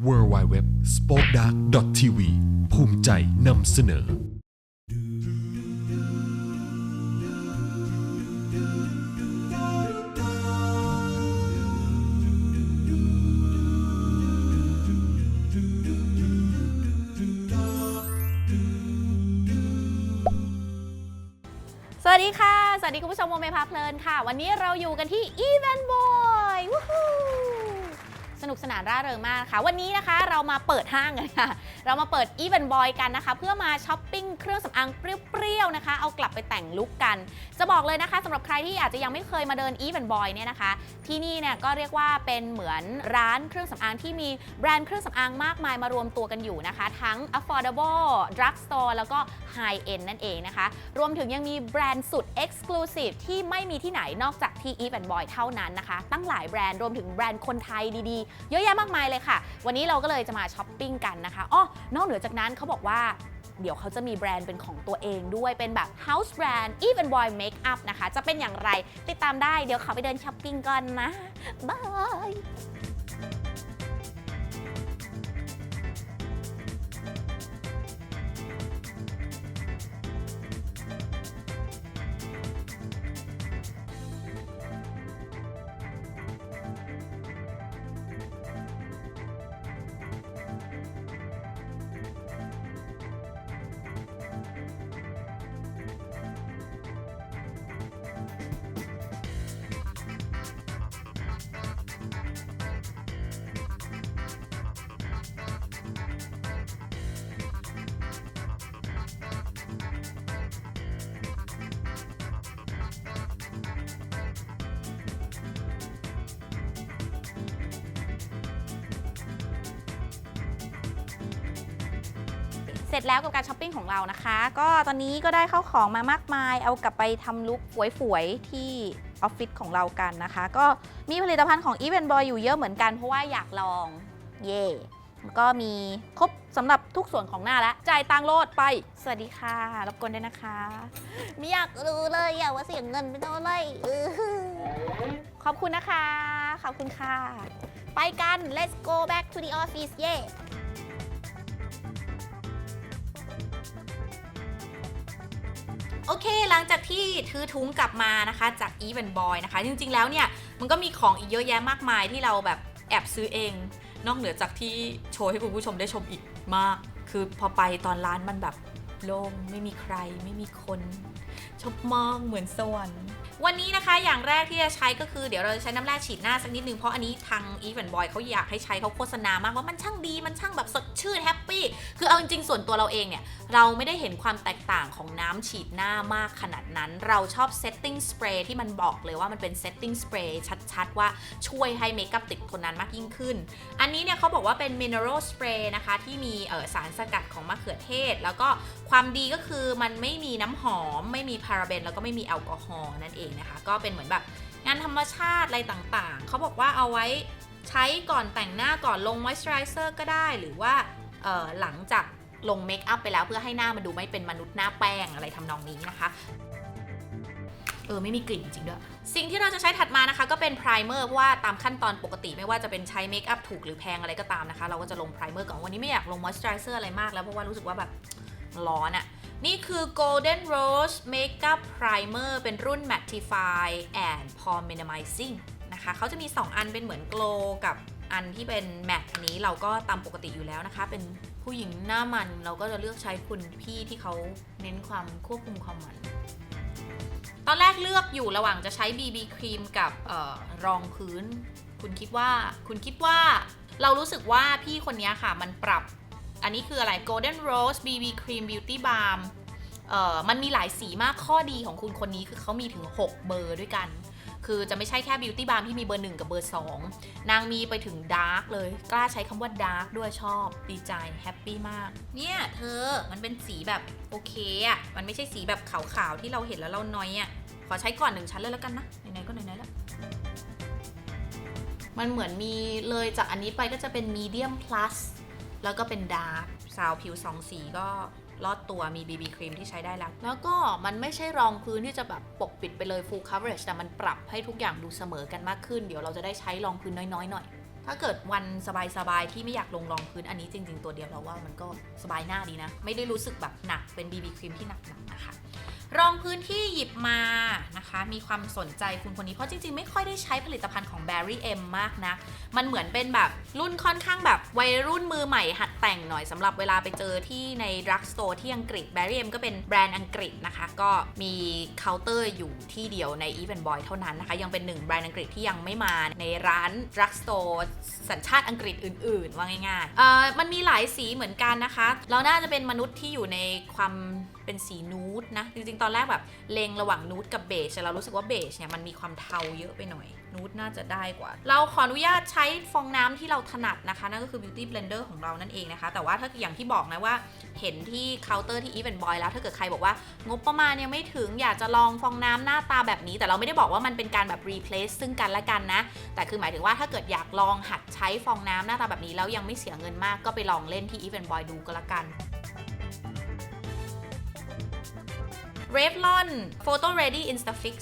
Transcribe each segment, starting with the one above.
w w w s p o k e d a r k t v ภูมิใจนำเสนอ สวัสดีค่ะ สวัสดีคุณผู้ชมโมเมพาเพลินค่ะ วันนี้เราอยู่กันที่ Event Boy วู้ฮู้ สนุกสนานร่าเริงมากค่ะวันนี้นะคะเรามาเปิดห้างกันค่ะ เรามาเปิด Event Boy กันนะคะ เพื่อมาช้อปปิ้งเครื่องสำอางเปรี้ยวๆนะคะ เอากลับไปแต่งลุคกัน จะบอกเลยนะคะสำหรับใครที่อาจจะยังไม่เคยมาเดิน Event Boy เนี่ยนะคะ ที่นี่เนี่ยก็เรียกว่าเป็นเหมือนร้านเครื่องสำอางที่มีแบรนด์เครื่องสำอางมากมายมารวมตัวกันอยู่นะคะ ทั้ง affordable drug store แล้วก็ high end นั่นเองนะคะ รวมถึงยังมีแบรนด์สุด exclusive ที่ไม่มีที่ไหนนอกจากที่ Eve and Boy เท่านั้นนะคะ ตั้งหลายแบรนด์รวมถึงแบรนด์คนไทยดีๆ เยอะแยะมากมายเลยค่ะ วันนี้เราก็เลยจะมาช้อปปิ้งกันนะคะอ้อนอกเหนือจากนั้นเขาบอกว่าเดี๋ยวเขาจะมีแบรนด์เป็นของตัวเองด้วยเป็นแบบ house brand Even Boy Makeup นะคะ จะเป็นอย่างไรติดตามได้เดี๋ยวเขาไปเดินช้อปปิ้งก่อนนะบาย เสร็จแล้วกับการช้อปปิ้งของเรานะคะ ก็ตอนนี้ก็ได้เข้าของมามากมาย เอากลับไปทำลุคฝวยๆที่ออฟฟิศของเรากันนะคะ ก็มีผลิตภัณฑ์ของ Event Boy อยู่เยอะเหมือนกันเพราะว่าอยากลอง เย่แล้วก็มีครบสำหรับทุกส่วนของหน้าแล้ว จ่ายตังค์โลดไป สวัสดีค่ะรบกวนด้วยนะคะ ไม่อยากรู้เลยอยากว่าเสียเงินไปเท่าไหร่อื้อหือขอบคุณนะคะ ขอบคุณค่ะ ไปกัน let's go back to the office เย่ โอเค หลังจากที่ถือถุงกลับมานะคะจากอีเวนบอยนะคะ จริงๆแล้วเนี่ย มันก็มีของอีกเยอะแยะมากมายที่เราแบบแอบซื้อเอง นอกเหนือจากที่โชว์ให้คุณผู้ชมได้ชมอีกมาก คือพอไปตอนร้านมันแบบโล่งไม่มีใครไม่มีคน ชอบมองเหมือนสวรรค์ วันนี้นะคะอย่างแรกที่จะใช้ก็คือเดี๋ยวเราจะใช้น้ำแร่ฉีดหน้าสักนิดนึงเพราะอันนี้ทาง e v e n Boy เขาอยากให้ใช้เขาโฆษณามากว่ามันช่างดีมันช่างแบบสดชื่นแฮปปี้คือเอาจริงๆส่วนตัวเราเองเนี่ย เราไม่ได้เห็นความแตกต่างของน้ำฉีดหน้ามากขนาดนั้น เราชอบ setting spray ที่มันบอกเลยว่ามันเป็น setting spray ชัดๆ ว่าช่วยให้เมคอัพติดทนนานมากยิ่งขึ้น อันนี้เนี่ยเขาบอกว่าเป็น mineral spray นะคะที่มีสารสกัดของมะเขือเทศ แล้วก็ ความดีก็คือมันไม่มีน้ำหอม ไม่มีพาราเบนแล้วก็ไม่มีแอลกอฮอล์นั่นเองนะคะ ก็เป็นเหมือนแบบงานธรรมชาติอะไรต่างๆ เขาบอกว่าเอาไว้ใช้ก่อนแต่งหน้าก่อนลง moisturizer ก็ได้หรือว่าหลังจากลงเมคอัพไปแล้วเพื่อให้หน้ามันดูไม่เป็นมนุษย์หน้าแป้งอะไรทำนองนี้นะคะเออไม่มีกลิ่นจริงด้วย สิ่งที่เราจะใช้ถัดมานะคะ ก็เป็นไพรเมอร์เพราะว่าตามขั้นตอนปกติไม่ว่าจะเป็นใช้เมคอัพถูกหรือแพงอะไรก็ตามนะคะ เราก็จะลงไพรเมอร์ก่อนวันนี้ไม่อยากลงมอยส์เจอไรเซอร์อะไรมากแล้วเพราะว่ารู้สึกว่าแบบ ร้อนอะ่ะ นี่คือ Golden Rose Makeup Primer เป็นรุ่น Mattify and Pore Minimizing นะคะ เขาจะมี 2 อันเป็นเหมือน glow กับอันที่เป็นแมตอันนี้เราก็ตามปกติอยู่แล้วนะคะ เป็นผู้หญิงหน้ามันเราก็จะเลือกใช้คุณพี่ที่เขาเน้นความควบคุมความมัน ตอนแรกเลือกอยู่ระหว่างจะใช้ BB ครีมกับออรองพื้น คุณคิดว่า คุณคิดว่า เรารู้สึกว่าพี่คนนี้ค่ะ มันปรับ อันนี้คืออะไร Golden Rose BB Cream Beauty Balm เอ่อมันมีหลายสีมากข้อดีของคุณคนนี้คือเขามีถึง 6 เบอร์ด้วยกัน คือจะไม่ใช่แค่ Beauty Balm ที่มีเบอร์ 1 กับเบอร์ 2 นางมีไปถึง Dark เลย กล้าใช้คำว่า Dark ด้วยชอบ ดีใจแฮปปี้มาก เนี่ยเธอมันเป็นสีแบบโอเคอะมันไม่ใช่สีแบบขาวๆ ที่เราเห็นแล้วเราน้อยอะ ขอใช้ก่อนหนึ่งชั้นเลยแล้วกันนะ ไหนๆ ก็ไหนๆแล้วมันเหมือนมีเลยจากอันนี้ไปก็จะเป็น medium plus แล้วก็เป็น dark สาวผิวสองสีก็ลอดตัวมี BB ครีมที่ใช้ได้แล้ว แล้วก็มันไม่ใช่รองพื้นที่จะแบบปกปิดไปเลย full coverage แต่มันปรับให้ทุกอย่างดูเสมอกันมากขึ้น เดี๋ยวเราจะได้ใช้รองพื้นน้อยๆหน่อย ถ้าเกิดวันสบายๆ ที่ไม่อยากลงรองพื้นอันนี้จริง ๆ ตัวเดียวเราว่ามันก็สบายหน้าดีนะ ไม่ได้รู้สึกแบบหนักเป็น BB ครีมที่หนักๆนะคะ รองพื้นที่หยิบมานะคะ มีความสนใจคุณคนนี้เพราะจริงๆ ไม่ค่อยได้ใช้ผลิตภัณฑ์ของ Barry M มากนะ มันเหมือนเป็นแบบรุ่นค่อนข้างแบบวัยรุ่นมือใหม่หัดแต่งหน่อยสำหรับเวลาไปเจอที่ในรักสโตร์ที่อังกฤษ Barry M ก็เป็นแบรนด์อังกฤษนะคะ ก็มีเคาน์เตอร์อยู่ที่เดียวใน Even Boy เท่านั้นนะคะ ยังเป็นหนึ่งแบรนด์อังกฤษที่ยังไม่มาในร้านรักสโตร์สัญชาติอังกฤษอื่นๆ ว่าง่ายๆเอ่อมันมีหลายสีเหมือนกันนะคะ เราน่าจะเป็นมนุษย์ที่อยู่ในความเป็นสีนูดนะจริงๆตอนแรกแบบเลงระหว่างนูดกับเบจแต่เรารู้สึกว่าเบจเนี่ยมันมีความเทาเยอะไปหน่อย นูดน่าจะได้กว่า เราขออนุญาตใช้ฟองน้ำที่เราถนัดนะคะ นั่นก็คือ beauty blender ของเรานั่นเองนะคะ แต่ว่าถ้าอย่างที่บอกนะว่า เห็นที่เคาน์เตอร์ที่ Even Boy แล้วถ้าเกิดใครบอกว่างบประมาณยังไม่ถึงอยากจะลองฟองน้ำหน้าตาแบบนี้ แต่เราไม่ได้บอกว่ามันเป็นการแบบ replace ซึ่งกันและกันนะ แต่คือหมายถึงว่าถ้าเกิดอยากลองหัดใช้ฟองน้ำหน้าตาแบบนี้แล้วยังไม่เสียเงินมากก็ไปลองเล่นที่ Even Boy ดูก็แล้วกัน Revlon Photo Ready Instafix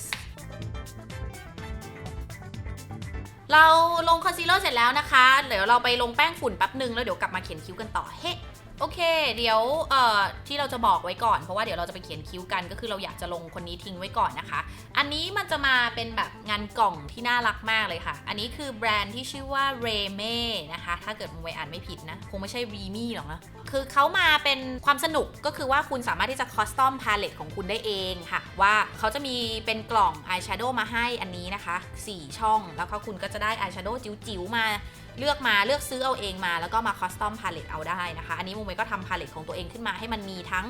เราลงคอนซีลเลอร์เสร็จแล้วนะคะ เดี๋ยวเราไปลงแป้งฝุ่นแป๊บหนึ่งแล้วเดี๋ยวกลับมาเขียนคิ้วกันต่อเฮ้ โอเค เดี๋ยวเอ่อที่เราจะบอกไว้ก่อน เพราะว่าเดี๋ยวเราจะไปเขียนคิ้วกัน ก็คือเราอยากจะลงคนนี้ทิ้งไว้ก่อนนะคะ อันนี้มันจะมาเป็นแบบงานกล่องที่น่ารักมากเลยค่ะ อันนี้คือแบรนด์ที่ชื่อว่า r e m e นะคะ ถ้าเกิดมึงไปอ่านไม่ผิดนะ คงไม่ใช่ r e m e หรอกนะ คือเขามาเป็นความสนุกก็คือว่าคุณสามารถที่จะคอสตอมพาเลตของคุณได้เองค่ะ ว่าเขาจะมีเป็นกล่องอายแชโดว์มาให้อันนี้นะคะ 4 ช่อง แล้วก็คุณก็จะได้อายแชโดว์จิ๋วๆมาเลือกมาเลือกซื้อเอาเองมาแล้วก็มาคอสตอมพาเลตเอาได้นะคะ อันนี้มุมเมก็ทำพาเลตของตัวเองขึ้นมาให้มันมีทั้ง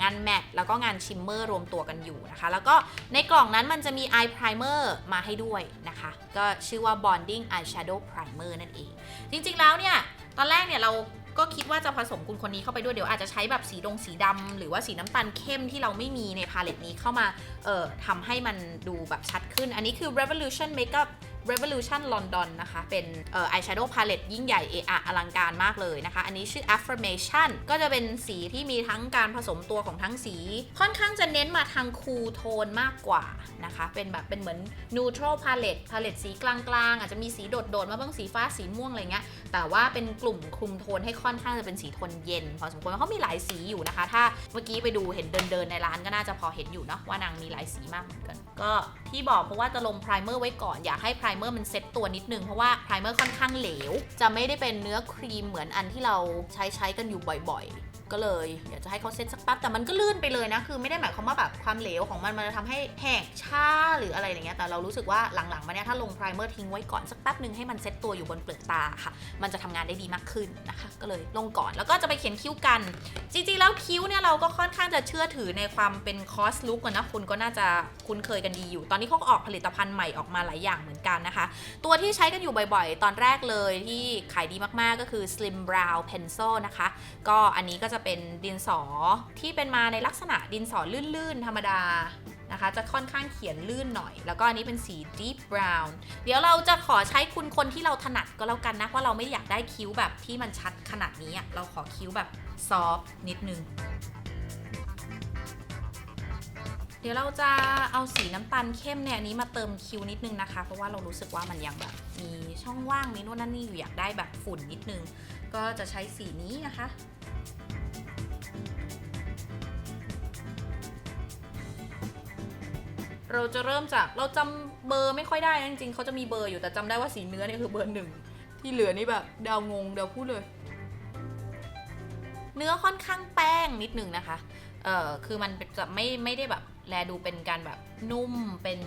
งานแมตแล้วก็งานชิมเมอร์รวมตัวกันอยู่นะคะ แล้วก็ในกล่องนั้นมันจะมี Eye Primer มาให้ด้วยนะคะ ก็ชื่อว่า Bonding Eyeshadow Primer นั่นเอง จริงๆแล้วเนี่ย ตอนแรกเนี่ยเราก็คิดว่าจะผสมคุณคนนี้เข้าไปด้วยเดี๋ยวอาจจะใช้แบบสีดงสีดำหรือว่าสีน้ำตาลเข้มที่เราไม่มีในพาเลตนี้เข้ามาเอ่อทำให้มันดูแบบชัดขึ้น อันนี้คือ Revolution Makeup Revolution London นะคะ เป็นเอ่อ eyeshadow palette ยิ่งใหญ่เอะอะอลังการมากเลยนะคะ อันนี้ชื่อ affirmation ก็จะเป็นสีที่มีทั้งการผสมตัวของทั้งสี ค่อนข้างจะเน้นมาทางคูลโทนมากกว่านะคะ เป็นแบบเป็นเหมือน neutral palette palette สีกลางๆ อาจจะมีสีโดดๆ มาบ้างสีฟ้าสีม่วงอะไรเงี้ย แต่ว่าเป็นกลุ่มคลุมโทนให้ค่อนข้างจะเป็นสีโทนเย็น พอสมควรเขามีหลายสีอยู่นะคะ ถ้าเมื่อกี้ไปดูเห็นเดินๆในร้านก็น่าจะพอเห็นอยู่เนาะว่านางมีหลายสีมากเหมือนกัน ก็ที่บอกเพราะว่าจะลงไพรเมอร์ไว้ก่อนอยากให้ไพรเมอร์มันเซ็ตตัวนิดนึง เพราะว่าไพรเมอร์ค่อนข้างเหลว จะไม่ได้เป็นเนื้อครีมเหมือนอันที่เราใช้ใช้กันอยู่บ่อยๆก็เลยอยากจะให้เขาเซ็ตสักแป๊บแต่มันก็ลื่นไปเลยนะ คือไม่ได้หมายความว่าแบบความเหลวของมันมันจะทำให้แหกช้าหรืออะไรอย่างเงี้ยแต่เรารู้สึกว่าหลังๆมาเนี้ยถ้าลงไพรเมอร์ทิ้งไว้ก่อนสักแป๊บหนึ่งให้มันเซ็ตตัวอยู่บนเปลือกตาค่ะ มันจะทำงานได้ดีมากขึ้นนะคะ ก็เลยลงก่อนแล้วก็จะไปเขียนคิ้วกัน จริงๆแล้วคิ้วเนี่ยเราก็ค่อนข้างจะเชื่อถือในความเป็นคอสลุกกันนะคุณก็น่าจะคุ้นเคยกันดีอยู่ ตอนนี้เขาก็ออกผลิตภัณฑ์ใหม่ออกมาหลายอย่างเหมือนกันนะคะ ตัวที่ใช้กันอยู่บ่อยๆ ตอนแรกเลยที่ขายดีมากๆก็คือ Slim Brow Pencil นะคะ ก็อันนี้ก็จะเป็นดินสอที่เป็นมาในลักษณะดินสอลื่นๆ ธรรมดานะคะจะค่อนข้างเขียนลื่นหน่อย แล้วก็อันนี้เป็นสี Deep Brown เดี๋ยวเราจะขอใช้คุณคนที่เราถนัดก็แล้วกันนะ เพราะเราไม่อยากได้คิ้วแบบที่มันชัดขนาดนี้ เราขอคิ้วแบบซอฟนิดนึง เดี๋ยวเราจะเอาสีน้ำตาลเข้มเนี่ยอันนี้มาเติมคิ้วนิดนึงนะคะ เพราะว่าเรารู้สึกว่ามันยังแบบมีช่องว่างมีนู่นนั่นนี่อยู่อยากได้แบบฝุ่นนิดนึง ก็จะใช้สีนี้นะคะเราจะเริ่มจากเราจำเบอร์ไม่ค่อยได้นะจริงๆเขาจะมีเบอร์อยู่แต่จำได้ว่าสีเนื้อเนี่ยคือเบอร์หนึ่งที่เหลือนี่แบบเดางงเดาพูดเลย เนื้อค่อนข้างแป้งนิดนึงนะคะเออคือมันจะไม่ไม่ได้แบบ แลดูเป็นการแบบนุ่มเป็น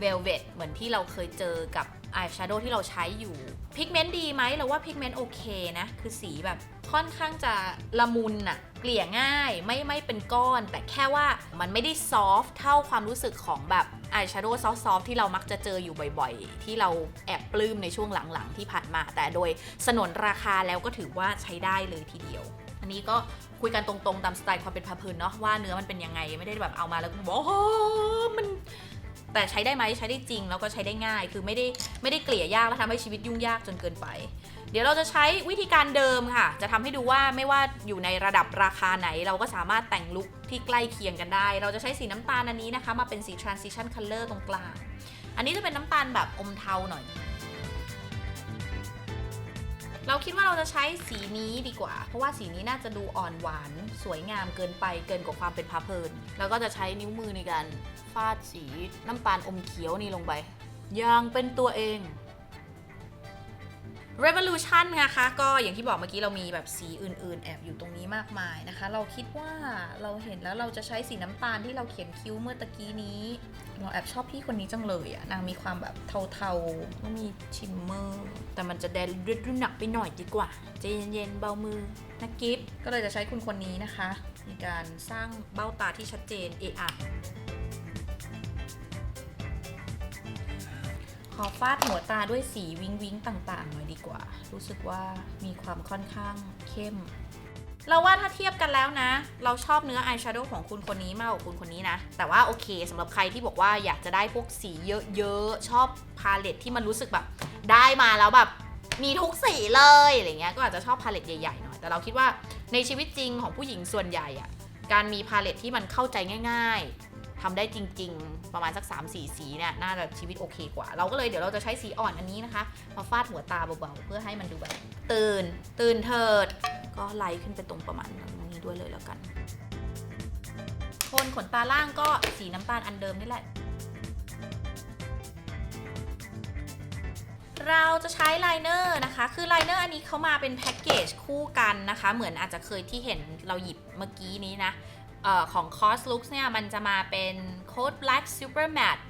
เวลเวตเหมือนที่เราเคยเจอกับอายแชโดว์ที่เราใช้อยู่พิกเมนต์ดีไหมเราว่าพิกเมนต์โอเคนะ คือสีแบบค่อนข้างจะละมุนอะเกลี่ยง่ายไม่ไม่เป็นก้อน แต่แค่ว่ามันไม่ได้ซอฟเท่าความรู้สึกของแบบอายแชโดว์ซอฟที่เรามักจะเจออยู่บ่อยๆ ที่เราแอบปลื้มในช่วงหลังๆ ที่ผ่านมา แต่โดยสนนราคาแล้วก็ถือว่าใช้ได้เลยทีเดียว อันนี้ก็คุยกันตรงๆ ตามสไตล์ความเป็นพาเพลินเนาะว่าเนื้อมันเป็นยังไงไม่ได้แบบเอามาแล้วก็บอกโอ้มันแต่ใช้ได้ไหมใช้ได้จริงแล้วก็ใช้ได้ง่าย คือไม่ได้ไม่ได้เกลี่ยยากแล้วทำให้ชีวิตยุ่งยากจนเกินไป เดี๋ยวเราจะใช้วิธีการเดิมค่ะ จะทำให้ดูว่าไม่ว่าอยู่ในระดับราคาไหน เราก็สามารถแต่งลุคที่ใกล้เคียงกันได้ เราจะใช้สีน้ำตาลอันนี้นะคะ มาเป็นสี transition color ตรงกลาง อันนี้จะเป็นน้ำตาลแบบอมเทาหน่อย เราคิดว่าเราจะใช้สีนี้ดีกว่า เพราะว่าสีนี้น่าจะดูอ่อนหวานสวยงามเกินไปเกินกว่าความเป็นพาเพลิน แล้วก็จะใช้นิ้วมือในการฟาดสีน้ำตาลอมเขียวนี่ลงไปอย่างเป็นตัวเอง Revolution นะคะก็อย่างที่บอกเมื่อกี้เรามีแบบสีอื่นๆ แอบอยู่ตรงนี้มากมายนะคะ เราคิดว่าเราเห็นแล้วเราจะใช้สีน้ำตาลที่เราเขียนคิ้วเมื่อตะกี้นี้ เราแอบชอบพี่คนนี้จังเลยอะนางมีความแบบเทาๆไม่มีชิมเมอร์แต่มันจะแดนเลือดหนักไปหน่อยดีกว่าใจเย็นๆเบามือนะกิฟก็เลยจะใช้คุณคนนี้นะคะ ในการสร้างเบ้าตาที่ชัดเจนเอะอะ อฟาดหัวตาด้วยสีวิงวิงต่างๆหน่อยดีกว่า รู้สึกว่ามีความค่อนข้างเข้ม เราว่าถ้าเทียบกันแล้วนะ เราชอบเนื้ออายแชโดว์ของคุณคนนี้มากกว่าคุณคนนี้นะ แต่ว่าโอเคสำหรับใครที่บอกว่าอยากจะได้พวกสีเยอะๆ ชอบพาเลตที่มันรู้สึกแบบ ได้มาแล้วแบบมีทุกสีเลยอะไรเงี้ยก็อาจจะชอบพาเลตใหญ่ๆหน่อยแต่เราคิดว่าในชีวิตจริงของผู้หญิงส่วนใหญ่อะการมีพาเลตที่มันเข้าใจง่าย ทำได้จริง ๆ ประมาณสัก 3 4 สีเนี่ยน่าจะชีวิตโอเคกว่า เราก็เลยเดี๋ยวเราจะใช้สีอ่อนอันนี้นะคะ มาฟาดหัวตาเบาๆ เพื่อให้มันดูแบบ ตื่น ตื่นเถิด ก็ไล่ขึ้นไปตรงประมาณตรงนี้ด้วยเลยแล้วกันโคนขนตาล่างก็สีน้ำตาลอันเดิมนี่แหละเราจะใช้ไลเนอร์นะคะ คือไลเนอร์อันนี้เขามาเป็นแพ็กเกจคู่กันนะคะ เหมือนอาจจะเคยที่เห็นเราหยิบเมื่อกี้นี้นะเออของ Cos Looks เนี่ยมันจะมาเป็น Code Black Super Matte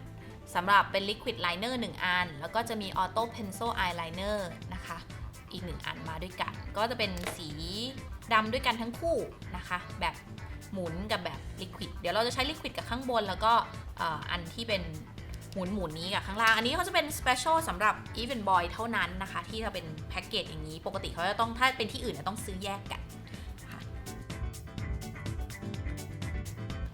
สำหรับเป็น Liquid Liner 1 อัน แล้วก็จะมี Auto Pencil Eyeliner นะคะ อีก 1 อันมาด้วยกัน ก็จะเป็นสีดำด้วยกันทั้งคู่นะคะ แบบหมุนกับแบบ Liquid เดี๋ยวเราจะใช้ Liquid กับข้างบน แล้วก็อ,อันที่เป็นหมุนหมุนนี้กับข้างล่าง อันนี้เขาจะเป็น Special สำหรับ Even Boy เท่านั้นนะคะ ที่จะเป็นแพ็กเกจอย่างนี้ ปกติเขาจะต้องถ้าเป็นที่อื่นจะต้องซื้อแยกกัน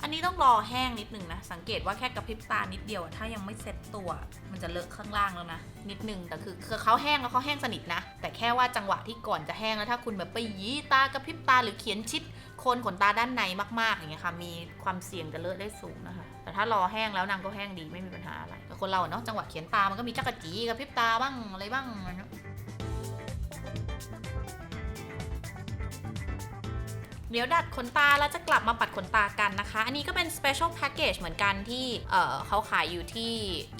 นนี้ต้องรอแห้งนิดนึงนะ สังเกตว่าแค่กระพริบตานิดเดียว ถ้ายังไม่เซ็ตตัว มันจะเลอะข้างล่างแล้วนะ นิดนึงแต่คือคือเขาแห้งแล้วเขาแห้งสนิทนะ แต่แค่ว่าจังหวะที่ก่อนจะแห้งแล้วถ้าคุณแบบไปยีตากระพริบตาหรือเขียนชิดโคนขนตาด้านในมากๆอย่างเงี้ยค่ะ มีความเสี่ยงจะเลอะได้สูงนะคะ แต่ถ้ารอแห้งแล้วนางก็แห้งดีไม่มีปัญหาอะไรแต่คนเราเนาะจังหวะเขียนตามันก็มีจักระจีกระพริบตาบ้างอะไรบ้างอะไรเนาะ เดี๋ยวดัดขนตาแล้วจะกลับมาปัดขนตากันนะคะ อันนี้ก็เป็น special package เหมือนกันที่เเขาขายอยู่ที่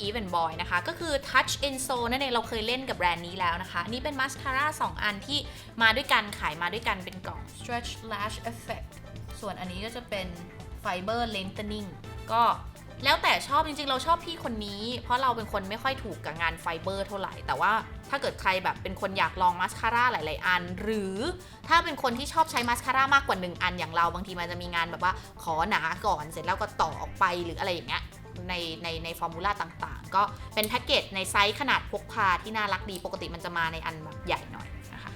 Even Boy นะคะ ก็คือ Touch in So นั่นเองเราเคยเล่นกับแบรนด์นี้แล้วนะคะอันนี้เป็นมาสคาร่า2อันที่มาด้วยกัน ขายมาด้วยกันเป็นกล่อง Stretch Lash Effect ส่วนอันนี้ก็จะเป็น Fiber Lengthening ก็แล้วแต่ชอบจริงๆ เราชอบพี่คนนี้ เพราะเราเป็นคนไม่ค่อยถูกกับงานไฟเบอร์เท่าไหร่แต่ว่า ถ้าเกิดใครแบบเป็นคนอยากลองมาสคาร่าหลาย ๆ อัน หรือถ้าเป็นคนที่ชอบใช้มาสคาร่ามากกว่า 1 อันอย่างเราบางทีมันจะมีงานแบบว่าขอหนาก่อนเสร็จแล้วก็ต่อออกไปหรืออะไรอย่างเงี้ยในในในฟอร์มูลาต่างๆ ก็เป็นแพ็กเกจในไซส์ขนาดพกพาที่น่ารักดีปกติมันจะมาในอันแบบใหญ่หน่อยนะคะ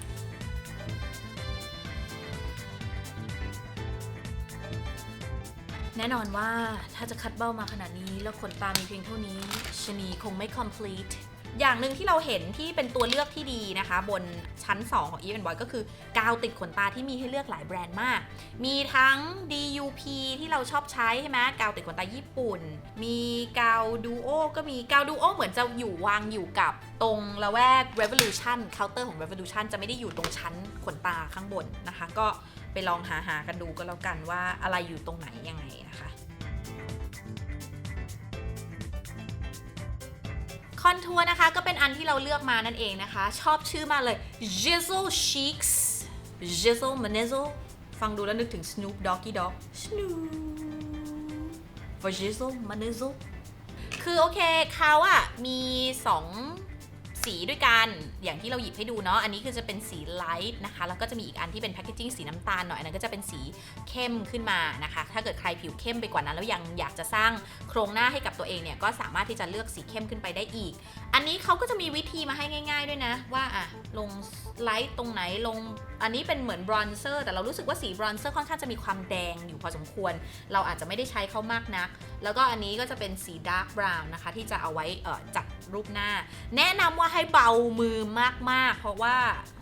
แน่นอนว่าถ้าจะคัดเบ้ามาขนาดนี้แล้วขนตามีเพียงเท่านี้ชะนีคงไม่ complete อย่างหนึ่งที่เราเห็นที่เป็นตัวเลือกที่ดีนะคะ บนชั้น 2 ของ Even Boy ก็คือกาวติดขนตาที่มีให้เลือกหลายแบรนด์มาก มีทั้ง DUP ที่เราชอบใช้ใช่ไหมกาวติดขนตาญี่ปุ่น มีกาวดูโอก็มีกาวดูโอเหมือนจะอยู่วางอยู่กับตรงละแวก Revolution เคาน์เตอร์ของ Revolution จะไม่ได้อยู่ตรงชั้นขนตาข้างบนนะคะ ก็ไปลองหาหากันดูก็แล้วกันว่าอะไรอยู่ตรงไหนยังไงนะคะ คอนทัวร์นะคะก็เป็นอันที่เราเลือกมานั่นเองนะคะ ชอบชื่อมากเลย Jizzle Cheeks Jizzle m a n i z z l e ฟังดูแล้วนึกถึง Snoop Doggy Dog Snoop for Jizzle m a n i z z l e คือโอเคเขาอะมี 2 สีด้วยกันอย่างที่เราหยิบให้ดูเนาะอันนี้คือจะเป็นสีไลท์นะคะแล้วก็จะมีอีกอันที่เป็นแพคเกจิ้งสีน้ำตาลหน่อยอันนั้นก็จะเป็นสีเข้มขึ้นมานะคะ ถ้าเกิดใครผิวเข้มไปกว่านั้น แล้วยังอยากจะสร้างโครงหน้าให้กับตัวเองเนี่ยก็สามารถที่จะเลือกสีเข้มขึ้นไปได้อีก อันนี้เขาก็จะมีวิธีมาให้ง่าย ๆด้วยนะ ว่าอะลงไลท์ตรงไหนลง อันนี้เป็นเหมือนบรอนเซอร์ แต่เรารู้สึกว่าสีบรอนเซอร์ค่อนข้างจะมีความแดงอยู่พอสมควร เราอาจจะไม่ได้ใช้เขามากนัก แล้วก็อันนี้ก็จะเป็นสีดาร์กบราวน์นะคะ ที่จะเอาไว้จัดรูปหน้า แนะนำว่าให้เบามือมากๆ เพราะว่า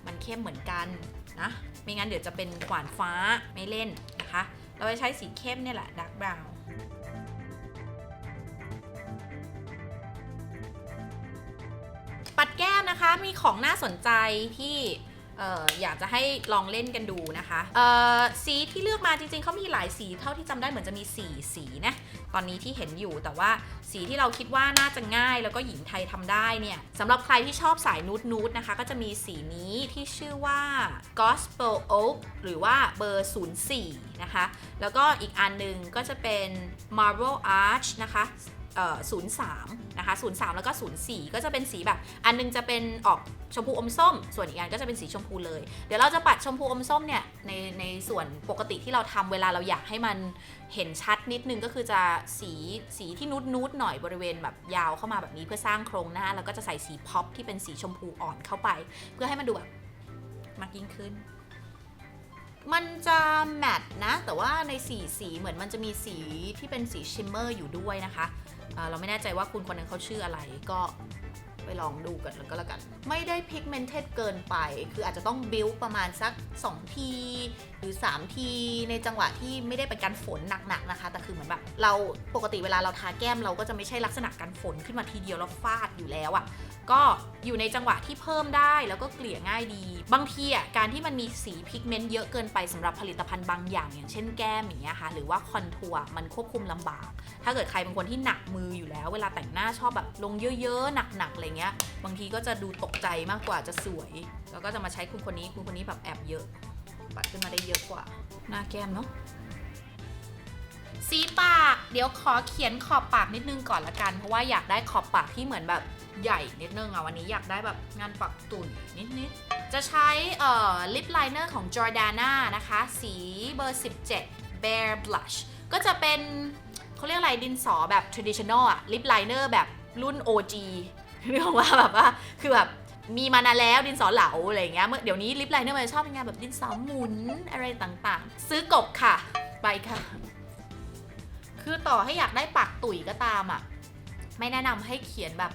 มันเข้มเหมือนกันนะ ไม่งั้นเดี๋ยวจะเป็นขวานฟ้าไม่เล่นนะคะ เราจะใช้สีเข้มเนี่ยแหละดาร์กบราวน์ ปัดแก้มนะคะมีของน่าสนใจที่อออยากจะให้ลองเล่นกันดูนะคะสีที่เลือกมาจริงๆเขามีหลายสีเท่าที่จำได้เหมือนจะมี 4 สีนะตอนนี้ที่เห็นอยู่แต่ว่าสีที่เราคิดว่าน่าจะง่าย แล้วก็หญิงไทยทำได้เนี่ยสำหรับใครที่ชอบสายนูดนูดนะคะ ก็จะมีสีนี้ที่ชื่อว่า Gospel Oak หรือว่าเบอร์ 04 นะคะ แล้วก็อีกอันหนึงก็จะเป็น Marble Arch นะคะ 03 นะคะ 03 แล้วก็ 04 ก็จะเป็นสีแบบ อันหนึงจะเป็นออกชมพูอมส้ม ส่วนอีกอันก็จะเป็นสีชมพูเลย เดี๋ยวเราจะปัดชมพูอมส้มเนี่ยในในส่วนปกติที่เราทำเวลาเราอยากให้มันเห็นชัดนิดนึงก็คือจะสีสีที่นูดนูดหน่อยบริเวณแบบยาวเข้ามาแบบนี้เพื่อสร้างโครงหน้า แล้วก็จะใส่สีพ็อปที่เป็นสีชมพูอ่อนเข้าไป เพื่อให้มันดูแบบมากยิ่งขึ้น มันจะแมทนะ แต่ว่าในสีสีเหมือนมันจะมีสีที่เป็นสีชิมเมอร์อยู่ด้วยนะคะเเราไม่แน่ใจว่าคุณคนนั้นเขาชื่ออะไรก็ไปลองดูกันแล้วก็แล้วกัน ไม่ได้พิกเมนเทดเกินไป คืออาจจะต้องบิวประมาณสัก 2 ที หรือ 3 ที ในจังหวะที่ไม่ได้เป็นการฝนหนักๆนะคะ แต่คือเหมือนแบบเราปกติเวลาเราทาแก้มเราก็จะไม่ใช่ลักษณะการฝนขึ้นมาทีเดียวแล้วฟาดอยู่แล้วอะ่ะก็อยู่ในจังหวะที่เพิ่มได้แล้วก็เกลี่ยง่ายดี บางทีอะการที่มันมีสีพิกเมนต์เยอะเกินไปสำหรับผลิตภัณฑ์บางอย่าง อย่างเช่นแก้มอย่างเงี้ยค่ะหรือว่าคอนทัวร์มันควบคุมลำบาก ถ้าเกิดใครเป็นคนที่หนักมืออยู่แล้ว เวลาแต่งหน้าชอบแบบลงเยอะๆหนักๆอะไรเงี้ย บางทีก็จะดูตกใจมากกว่าจะสวย แล้วก็จะมาใช้คุณคนนี้คุณคนนี้แบบแอบเยอะปัดขึ้นมาได้เยอะกว่า หน้าแก้มเนาะสีปาก เดี๋ยวขอเขียนขอบปากนิดนึงก่อนละกัน เพราะว่าอยากได้ขอบปากที่เหมือนแบบ ใหญ่นิดนึงอะวันนี้อยากได้แบบงานปักตุ่นนิดๆ จะใช้เอ่อลิปไลเนอร์ของ Jordana นะคะ สีเบอร์ 17 Bare Blush ก็จะเป็นเขาเรียกอะไรดินสอแบบ traditional อะลิปไลเนอร์แบบรุ่น OG เรื่องว่าแบบว่าคือแบบมีมานานแล้วดินสอเหลาอะไรเงี้ยเมื่อเดี๋ยวนี้ลิปไลเนอร์มันชอบเป็นงานแบบดินสอหมุนอะไรต่างๆ ซื้อกบค่ะ ไปค่ะ คือต่อให้อยากได้ปากตุ๋ยก็ตามอะไม่แนะนำให้เขียนแบบ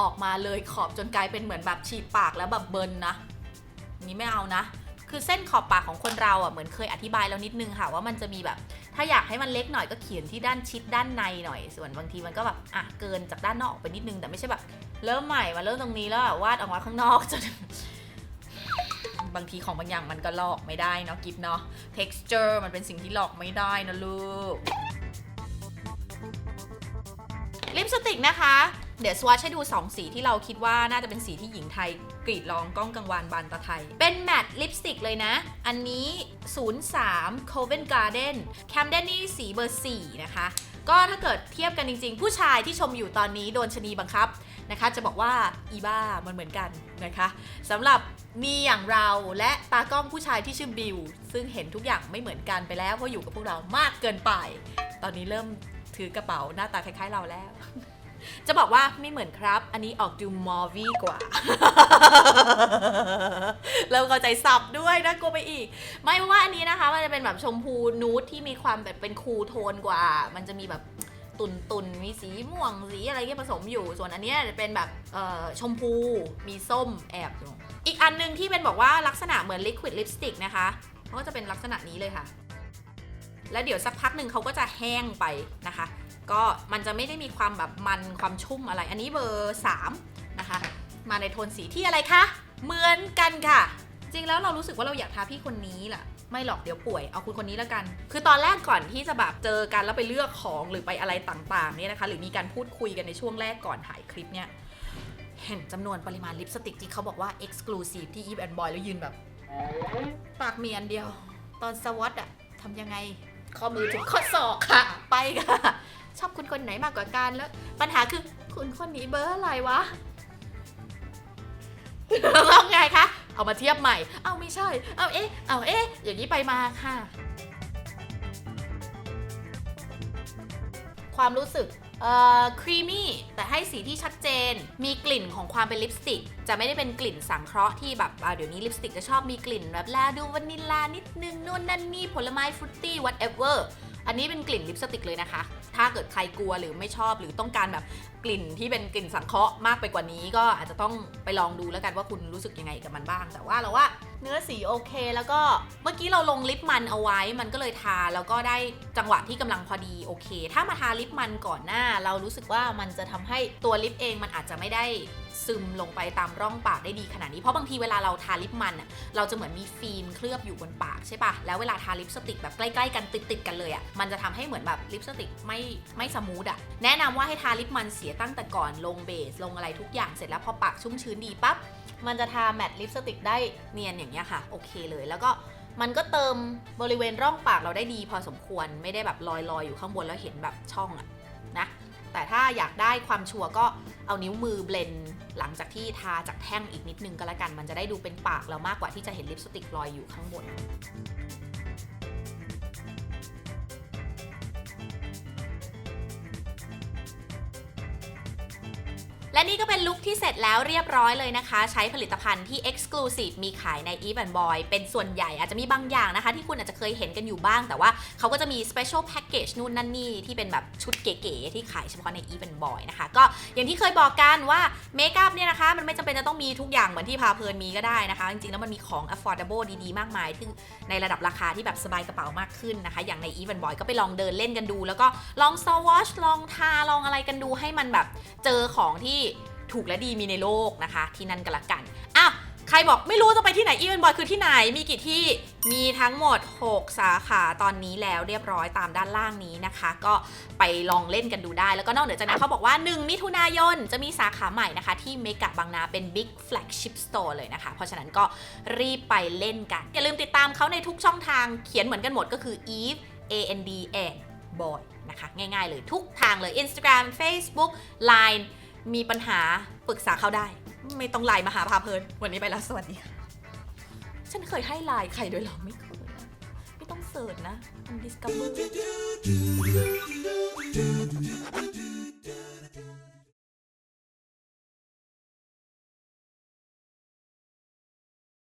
ออกมาเลยขอบจนกลายเป็นเหมือนแบบฉีดปากแล้วแบบเบิร์นนะนี้ไม่เอานะ คือเส้นขอบปากของคนเราอะเหมือนเคยอธิบายแล้วนิดนึงค่ะว่ามันจะมีแบบ ถ้าอยากให้มันเล็กหน่อยก็เขียนที่ด้านชิดด้านในหน่อย ส่วนบางทีมันก็แบบอะเกินจากด้านนอกออกไปนิดนึงแต่ไม่ใช่แบบ เริ่มใหม่มาเริ่มตรงนี้แล้ววาดออกมาข้างนอกจนบางทีของบางอย่างมันก็ลอกไม่ได้เนาะกิฟเนาะ texture มันเป็นสิ่งที่หลอกไม่ได้นะลูกลิปสติกนะคะ เดี๋ยวสวอชให้ดู 2 สีที่เราคิดว่าน่าจะเป็นสีที่หญิงไทย กรีดลองกล้องกังวานบานตะไทย เป็นแมตต์ลิปสติกเลยนะ อันนี้ 03 Covent Garden Camden นี่สีเบอร์ 4 นะคะ ก็ถ้าเกิดเทียบกันจริง ๆ ผู้ชายที่ชมอยู่ตอนนี้โดนชะนีบังคับนะคะจะบอกว่าอีบ้ามันเหมือนกันนะคะสำหรับมีอย่างเราและตากล้องผู้ชายที่ชื่อบิลซึ่งเห็นทุกอย่างไม่เหมือนกันไปแล้วเพราะอยู่กับพวกเรามากเกินไป ตอนนี้เริ่มถือกระเป๋าหน้าตาคล้ายๆเราแล้ว จะบอกว่าไม่เหมือนครับ อันนี้ออกดูมอร์วี่กว่าเริ่มเข้าใจสับด้วยนะกลัวไปอีก ไม่เพราะว่าอันนี้นะคะ มันจะเป็นแบบชมพูนูดที่มีความแบบเป็นคูลโทนกว่า มันจะมีแบบตุนตุนๆมีสีม่วงสีอะไรเงี้ยผสมอยู่ ส่วนอันเนี้ยจะเป็นแบบชมพูมีส้มแอบอยู่ อีกอันหนึงที่เป็นบอกว่าลักษณะเหมือนลิควิดลิปสติกนะคะเขาก็จะเป็นลักษณะนี้เลยค่ะ แล้วเดี๋ยวสักพักหนึ่งเขาก็จะแห้งไปนะคะ ก็มันจะไม่ได้มีความแบบมันความชุ่มอะไร อันนี้เบอร์3นะคะ มาในโทนสีที่อะไรคะ เหมือนกันค่ะ จริงแล้วเรารู้สึกว่าเราอยากทาพี่คนนี้แหละไม่หรอกเดี๋ยวป่วยเอาคุณคนนี้แล้วกัน คือตอนแรกก่อนที่จะแบบเจอกันแล้วไปเลือกของหรือไปอะไรต่างๆเนี่ยนะคะ หรือมีการพูดคุยกันในช่วงแรกก่อนถ่ายคลิปเนี่ยเห็นจำนวนปริมาณลิปสติกที่เขาบอกว่า exclusive ที่ Eve and Boy แล้วยืนแบบ ปากมีอันเดียว ตอนสวอตอะทำยังไง ข้อมือถึงข้อศอกค่ะ ไปค่ะ ชอบคุณคนไหนมากกว่ากันแล้ว ปัญหาคือคุณคนนี้เบอร์อะไรวะแล้วไงคะ เอามาเทียบใหม่ เอาไม่ใช่ เอาเอ๊ะ เอาเอ๊ะ อย่างนี้ไปมาค่ะ ความรู้สึกเอ่อครีมี่ แต่ให้สีที่ชัดเจน มีกลิ่นของความเป็นลิปสติก จะไม่ได้เป็นกลิ่นสังเคราะห์ที่แบบเดี๋ยวนี้ลิปสติกจะชอบมีกลิ่นแบบแลดูวานิลลานิดนึงนู่นนั่นนี่ผลไม้ฟรุตตี้ whatever อันนี้เป็นกลิ่นลิปสติกเลยนะคะ ถ้าเกิดใครกลัวหรือไม่ชอบหรือต้องการแบบ กลิ่นที่เป็นกลิ่นสังเคราะห์มากไปกว่านี้ ก็อาจจะต้องไปลองดูแล้วกันว่าคุณรู้สึกยังไงกับมันบ้าง แต่ว่าเราว่าเนื้อสีโอเค แล้วก็เมื่อกี้เราลงลิปมันเอาไว้ มันก็เลยทาแล้วก็ได้จังหวะที่กำลังพอดีโอเค ถ้ามาทาลิปมันก่อนหน้า เรารู้สึกว่ามันจะทำให้ตัวลิปเองมันอาจจะไม่ได้ซึมลงไปตามร่องปากได้ดีขนาดนี้ เพราะบางทีเวลาเราทาลิปมันอะเราจะเหมือนมีฟิล์มเคลือบอยู่บนปากใช่ปะแล้วเวลาทาลิปสติกแบบใกล้ๆกันติดๆกันเลยอะมันจะทำให้เหมือนแบบลิปสติกไม่ไม่สมูทอะแนะนำว่าให้ทาลิปมันเสียตั้งแต่ก่อนลงเบสลงอะไรทุกอย่างเสร็จแล้วพอปากชุ่มชื้นดีปั๊บมันจะทาแมตต์ลิปสติกได้เนียนอย่างเงี้ยค่ะ โอเคเลยแล้วก็มันก็เติมบริเวณร่องปากเราได้ดีพอสมควรไม่ได้แบบลอยๆอยู่ข้างบนแล้วเห็นแบบช่องอะนะแต่ถ้าอยากได้ความชัวร์ก็เอานิ้วมือเบลนหลังจากที่ทาจากแท่งอีกนิดนึงก็แล้วกัน มันจะได้ดูเป็นปากเรามากกว่าที่จะเห็นลิปสติกลอยอยู่ข้างบน และนี่ก็เป็นลุคที่เสร็จแล้วเรียบร้อยเลยนะคะ ใช้ผลิตภัณฑ์ที่ Exclusive มีขายใน e v e n Boy เป็นส่วนใหญ่อาจจะมีบางอย่างนะคะ ที่คุณอาจจะเคยเห็นกันอยู่บ้าง แต่ว่าเขาก็จะมี Special Package นู่นนั่นนี่ ที่เป็นแบบชุดเก๋ๆที่ขายเฉพาะใน e v e n Boy นะคะ ก็อย่างที่เคยบอกกันว่าเมคอัพเนี่ยนะคะ มันไม่จำเป็นจะต้องมีทุกอย่างเหมือนที่พาเพลินมีก็ได้นะคะ จริงๆแล้วมันมีของ affordable ดีๆ มากมายที่ในระดับราคาที่แบบสบายกระเป๋ามากขึ้นนะคะ อย่างใน e v e n Boy ก็ไปลองเดินเล่นกันดู แล้วก็ลอง swatch ลองทาลองอะไรกันดูให้มันแบบเจอของที่ ถูกและดีมีในโลกนะคะ ที่นั่นกันละกันอ้าวใครบอกไม่รู้จะไปที่ไหนอีเวนต์บอยคือที่ไหนมีกี่ที่มีทั้งหมด 6 สาขาตอนนี้แล้วเรียบร้อยตามด้านล่างนี้นะคะ ก็ไปลองเล่นกันดูได้ แล้วก็นอกเหนือจากนั้นเขาบอกว่า 1 มิถุนายนจะมีสาขาใหม่นะคะ ที่เมกะบางนาเป็น Big Flagship Store เลยนะคะ เพราะฉะนั้นก็รีบไปเล่นกัน อย่าลืมติดตามเขาในทุกช่องทางเขียนเหมือนกันหมดก็คือ Eve A N D and Boy นะคะ ง่ายๆเลยทุกทางเลย Instagram Facebook Line มีปัญหาปรึกษาเขาได้ ไม่ต้องไลน์มาหาพาเพลินวันนี้ไปแล้วสวัสดีค่ะฉันเคยให้ไลน์ใครด้วยเหรอไม่เคยนะไม่ต้องเสิร์ชนะมันดิสคัฟเวอร์